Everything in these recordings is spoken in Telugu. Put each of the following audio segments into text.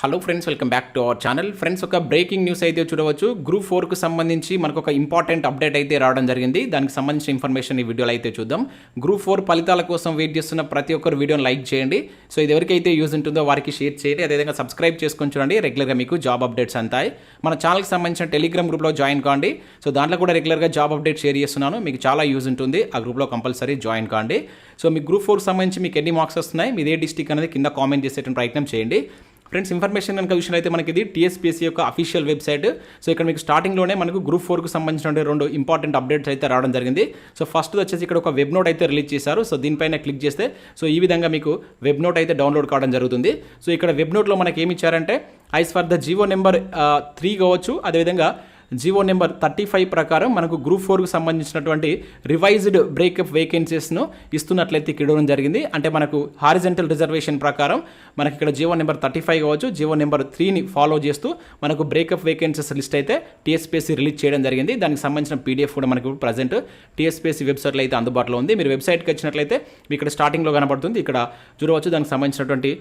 Hello friends welcome back to our channel friends ఒక బ్రేకింగ్ న్యూస్ అయితే చూడవచ్చు. గ్రూప్ ఫోర్కు సంబంధించి మనకు ఒక ఇంపార్టెంట్ అప్డేట్ అయితే రావడం జరిగింది. దానికి సంబంధించిన ఇన్ఫర్మేషన్ ఈ వీడియోలో అయితే చూద్దాం. గ్రూప్ ఫోర్ ఫలితాల కోసం వెయిట్ చేస్తున్న ప్రతి ఒక్కరు వీడియోని లైక్ చేయండి. సో ఇది ఎవరికైతే యూజ్ ఉంటుందో వారికి షేర్ చేయండి. అదేవిధంగా సబ్స్క్రైబ్ చేసుకొని చూడండి. రెగ్యులర్గా మీకు జాబ్ అప్డేట్స్ అంతాయి. మన ఛానల్కి సంబంధించిన టెలిగ్రామ్ గ్రూప్లో జాయిన్ కాండి. సో దాంట్లో కూడా రెగ్యులర్గా జాబ్ అప్డేట్ షేర్ చేస్తున్నాను. మీకు చాలా యూజ్ ఉంటుంది. ఆ గ్రూప్లో కంపల్సరీ జాయిన్ కాండి. సో మీ గ్రూప్ ఫోర్ సంబంధించి మీకు ఎన్ని మార్క్స్ వస్తున్నాయి? మీదే డిస్టిక్ అనేది? కింద కామెంట్ చేసేటువంటి ప్రయత్నం చేయండి. ఫ్రెండ్స్ ఇన్ఫర్మేషన్ కనుక విషయంలో అయితే మనకి ఇది టీఎస్పీఎస్సీ యొక్క అఫీషియల్ వెబ్సైట్. సో ఇక్కడ మీకు స్టార్టింగ్లోనే మనకు గ్రూప్ ఫోర్కు సంబంధించిన రెండు ఇంపార్టెంట్ అప్డేట్స్ అయితే రావడం జరిగింది. సో ఫస్ట్ వచ్చేసి ఇక్కడ ఒక వెబ్ నోట్ అయితే రిలీజ్ చేశారు. సో దీనిపైన క్లిక్ చేస్తే సో ఈ విధంగా మీకు వెబ్ నోట్ అయితే డౌన్లోడ్ కావడం జరుగుతుంది. సో ఇక్కడ వెబ్ నోట్లో మనకి ఏమి ఇచ్చారంటే ice for the GO number three కావచ్చు. అదేవిధంగా జీవో నెంబర్ థర్టీ ఫైవ్ ప్రకారం మనకు గ్రూప్ ఫోర్కు సంబంధించినటువంటి రివైజ్డ్ బ్రేకప్ వేకెన్సీస్ను ఇస్తున్నట్లయితే ఇక్కడ ఇవ్వడం జరిగింది. అంటే మనకు హారిజెంటల్ రిజర్వేషన్ ప్రకారం మనకి ఇక్కడ జివో నెంబర్ థర్టీ ఫైవ్ కావచ్చు జీవో నెంబర్ త్రీని ఫాలో చేస్తూ మనకు బ్రేకప్ వేకెన్సీస్ లిస్ట్ అయితే టీఎస్పీఎస్సీ రిలీజ్ చేయడం జరిగింది. దానికి సంబంధించిన పీడిఎఫ్ కూడా మనకు ప్రజెంట్ టీఎస్పీఎస్సీ వెబ్సైట్లో అయితే అందుబాటులో ఉంది. మీరు వెబ్సైట్కి వచ్చినట్లయితే మీకు ఇక్కడ స్టార్టింగ్లో కనబడుతుంది. ఇక్కడ చూడవచ్చు దానికి సంబంధించినటువంటి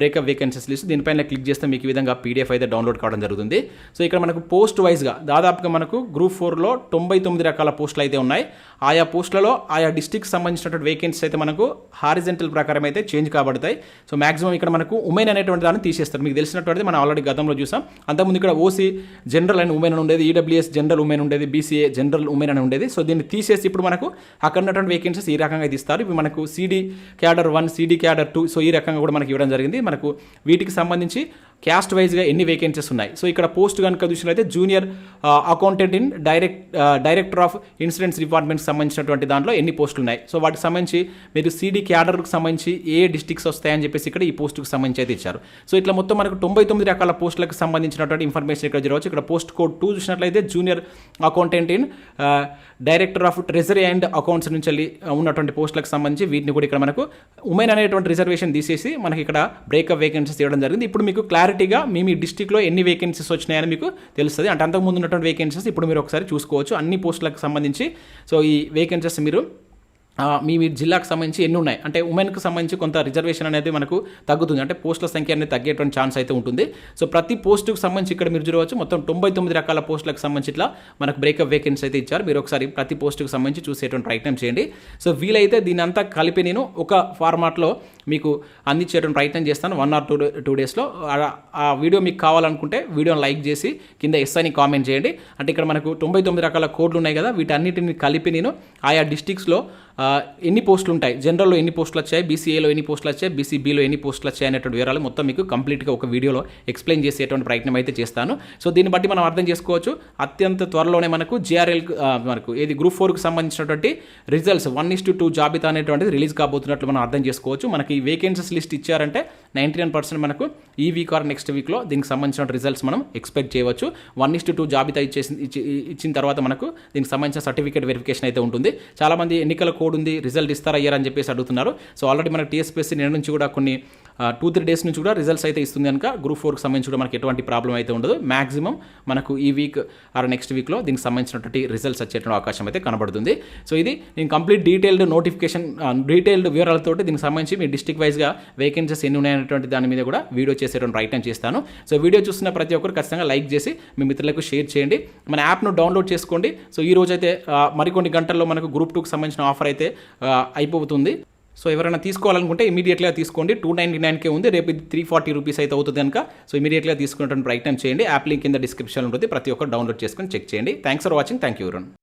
బ్రేకప్ వేకెన్సీస్ లిస్ట్. దీనిపైన క్లిక్ చేస్తే మీకు ఈ విధంగా పీడిఎఫ్ అయితే డౌన్లోడ్ కావడం జరుగుతుంది. సో ఇక్కడ మనకు పోస్ట్ వైజ్గా దాదాపుగా మనకు గ్రూప్ ఫోర్లో తొంభై తొమ్మిది రకాల పోస్టులు అయితే ఉన్నాయి. ఆయా పోస్టులలో ఆయా డిస్టిక్ సంబంధించినటువంటి వేకెన్సీస్ అయితే మనకు హారిజెంటల్ ప్రకారం అయితే చేంజ్ కాబడతాయి. సో మాక్సిమం ఇక్కడ మనకు ఉమెన్ అనేటువంటి దాన్ని తీసేస్తారు. మీకు తెలిసినటువంటిది మనం ఆల్రెడీ గతంలో చూసాం. అంతకుముందు ఇక్కడ ఓసీ జనరల్ అండ్ ఉమెన్ అని ఉండేది ఈడబ్ల్యూఎస్ జనరల్ ఉమెన్ ఉండేది బీసీఏ జనరల్ ఉమెన్ అని ఉండేది. సో దీన్ని తీసేసి ఇప్పుడు మనకు అక్కడ ఉన్నటువంటి వేకెన్సీస్ ఈ రకంగా తీస్తారు ఇస్తారు. మనకు CD cadre one CD cadre two so ఈ రకంగా కూడా మనకి ఇవ్వడం జరిగింది. మనకు వీటికి సంబంధించి క్యాస్ట్ వైజ్గా ఎన్ని వేకెన్సీస్ ఉన్నాయి? సో ఇక్కడ పోస్ట్ కనుక చూసినట్లయితే junior accountant in direct director of insurance డిపార్ట్మెంట్కి సంబంధించినటువంటి దాంట్లో ఎన్ని పోస్టులు ఉన్నాయి? సో వాటికి సంబంధించి మీరు సిడి క్యాడర్కి సంబంధించి ఏ డిస్టిక్స్ వస్తాయని చెప్పేసి ఇక్కడ ఈ పోస్టుకు సంబంధించి అయితే ఇచ్చారు. సో ఇట్లా మొత్తం మనకు తొంభై తొమ్మిది రకాల పోస్టులకు సంబంధించినటువంటి ఇన్ఫర్మేషన్ ఇక్కడ జరగవచ్చు. ఇక్కడ పోస్ట్ కోడ్ టూ చూసినట్లయితే junior accountant in director of treasury and accounts నుంచి వెళ్ళి uh, ఉన్నటువంటి పోస్టులకు సంబంధించి వీటిని కూడా ఇక్కడ మనకు ఉమెన్ అనేటువంటి రిజర్వేషన్ తీసేసి మనకి ఇక్కడ బ్రేకప్ వేకెన్సీస్ ఇవ్వడం జరిగింది. ఇప్పుడు మీకు క్లారిటీగా మీ మీ డిస్టిక్లో ఎన్ని వేకెన్సీస్ వచ్చినాయని మీకు తెలుస్తుంది. అంటే అంతకుముందు ఉన్నటువంటి వేకెన్సీస్ ఇప్పుడు మీరు ఒకసారి చూసుకోవచ్చు. అన్ని పోస్టులకు సంబంధించి సో ఈ వేకెన్సీస్ మీరు మీ మీ జిల్లాకు సంబంధించి ఎన్ని ఉన్నాయి? అంటే ఉమెన్కి సంబంధించి కొంత రిజర్వేషన్ అనేది మనకు తగ్గుతుంది. అంటే పోస్టుల సంఖ్య అనేది తగ్గేటువంటి ఛాన్స్ అయితే ఉంటుంది. సో ప్రతి పోస్టుకు సంబంధించి ఇక్కడ మీరు చూడవచ్చు మొత్తం తొంభై తొమ్మిది రకాల పోస్టులకు సంబంధించి ఇట్లా మనకు బ్రేకప్ వేకెన్సీ అయితే ఇచ్చారు. మీరు ఒకసారి ప్రతి పోస్టుకు సంబంధించి చూసేటువంటి ప్రయత్నం చేయండి. సో వీలైతే దీని అంతా కలిపి నేను ఒక ఫార్మాట్లో మీకు అందించేటువంటి ప్రయత్నం చేస్తాను. వన్ ఆర్ టూ టూ డేస్లో ఆ వీడియో మీకు కావాలనుకుంటే వీడియోని లైక్ చేసి కింద ఎస్ అని కామెంట్ చేయండి. అంటే ఇక్కడ మనకు తొంభై తొమ్మిది రకాల కోడ్లు ఉన్నాయి కదా వీటన్నిటిని కలిపి నేను ఆయా డిస్టిక్స్లో ఎన్ని పోస్టులు ఉంటాయి? జనరల్లో ఎన్ని పోస్టులు వచ్చాయి? బీసీఏలో ఎన్ని పోస్టులు వచ్చాయి? బీసీబీలో ఎన్ని పోస్టులు వచ్చాయి అనేటువంటి వివరాలు మొత్తం మీకు కంప్లీట్గా ఒక వీడియోలో ఎక్స్ప్లెయిన్ చేసేటువంటి ప్రయత్నం అయితే చేస్తాను. సో దీన్ని బట్టి మనం అర్థం చేసుకోవచ్చు. అత్యంత త్వరలోనే మనకు జేఆర్ఎల్ మనకు ఏది గ్రూప్ ఫోర్కి సంబంధించినటువంటి results one is to two జాబితా అనేటువంటిది రిలీజ్ కాబోతున్నట్లు మనం అర్థం చేసుకోవచ్చు. మనకి ఈ వేకెన్సీస్ లిస్ట్ ఇచ్చారంటే నైంటీ నైన్ పర్సెంట్ మనకు ఈ వీక్ ఆర్ నెక్స్ట్ వీక్లో దీనికి సంబంధించిన రిజల్ట్స్ మనం ఎక్స్పెక్ట్ చేయవచ్చు. వన్ ఇస్ టు టూ జాబితా ఇచ్చేసి ఇచ్చిన తర్వాత మనకు దీనికి సంబంధించిన సర్టిఫికేట్ వెరిఫికేషన్ అయితే ఉంటుంది. చాలామంది ఎన్నికల కోడ్ ఉంది రిజల్ట్ ఇస్తారా అయ్యారని అని చెప్పేసి అడుగుతున్నారు. సో ఆల్రెడీ మనకు టీఎస్పీఎస్సీ నిన్న నుంచి కూడా కొన్ని టూ త్రీ డేస్ నుంచి కూడా రిజల్ట్స్ అయితే ఇస్తుంది కనుక గ్రూప్ ఫోర్కి సంబంధించి కూడా మనకి ఎటువంటి ప్రాబ్లం అయితే ఉండదు. మాక్సిమం మనకు ఈ వీక్ ఆర్ నెక్స్ట్ వీక్లో దీనికి సంబంధించినటువంటి రిజల్ట్స్ వచ్చేటువంటి అవకాశం అయితే కనబడుతుంది. సో ఇది నేను కంప్లీట్ డీటెయిల్డ్ నోటిఫికేషన్ డీటెయిల్డ్ వివరాలతోటి దీనికి సంబంధించి మీ డిస్టిక్ వైజ్గా వేకెన్సీస్ ఎన్ని ఉన్నాయనేటువంటి దాని మీద కూడా వీడియో చేసేటువంటి ప్రయత్నం చేస్తాను. సో వీడియో చూస్తున్న ప్రతి ఒక్కరు ఖచ్చితంగా లైక్ చేసి మీ మిత్రులకు షేర్ చేయండి. మన యాప్ను డౌన్లోడ్ చేసుకోండి. సో ఈ రోజు అయితే మరికొన్ని గంటల్లో మనకు గ్రూప్ టూకి సంబంధించిన ఆఫర్ అయితే అయిపోతుంది. సో ఎవరైనా తీసుకోవాలనుకుంటే ఇమీడియట్గా తీసుకోండి. టూ నైంటీ నైన్కే ఉంది. రేపు ఇది త్రీ ఫార్టీ రూపీస్ అయితే అవుతుంది కనుక సో ఇమీడియట్గా తీసుకునేటువంటి ప్రయత్నం చేయండి. యాప్ లింక్ కింద డిస్క్రిప్షన్ ఉంటుంది. ప్రతి ఒక్కరు డౌన్లోడ్ చేసుకొని చెక్ చేయండి. Thanks for watching thank you